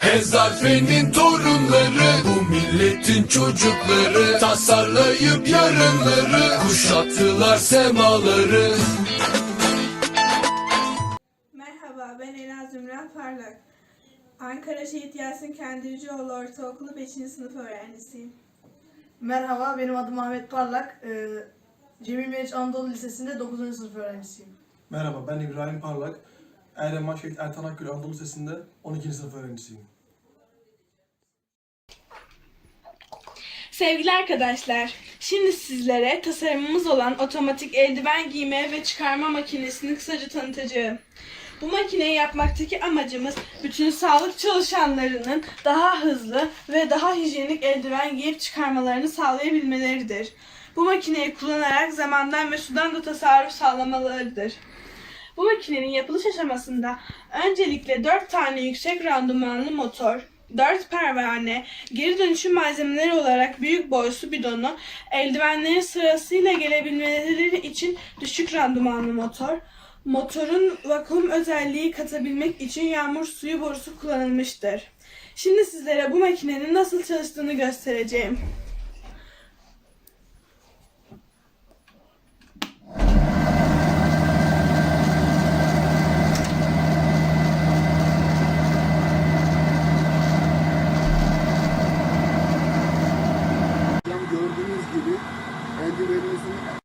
Hezarfenin torunları Bu milletin çocukları Tasarlayıp yarınları Kuşattılar semaları Merhaba, ben Ela Zümra Parlak. Ankara Şehit Yasin Kendircioğlu Ortaokulu 5. sınıf öğrencisiyim. Merhaba, benim adım Ahmet Parlak. Ee, Cemil Meriç Anadolu Lisesi'nde 9. sınıf öğrencisiyim. Merhaba ben İbrahim Parlak. Erdem Şehit Ertan Akgül Anadolu Lisesi'nde 12. sınıf öğrencisiyim. Sevgili arkadaşlar, şimdi sizlere tasarımımız olan otomatik eldiven giyme ve çıkarma makinesini kısaca tanıtacağım. Bu makineyi yapmaktaki amacımız bütün sağlık çalışanlarının daha hızlı ve daha hijyenik eldiven giyip çıkarmalarını sağlayabilmeleridir. Bu makineyi kullanarak zamandan ve sudan da tasarruf sağlamalarıdır. Bu makinenin yapılış aşamasında öncelikle 4 tane yüksek randımanlı motor, 4 pervane, geri dönüşüm malzemeleri olarak büyük boy bidonu, eldivenlerin sırasıyla gelebilmeleri için düşük randımanlı motor, motorun vakum özelliği katabilmek için yağmur suyu borusu kullanılmıştır. Şimdi sizlere bu makinenin nasıl çalıştığını göstereceğim. gördüğünüz gibi eldivenimizin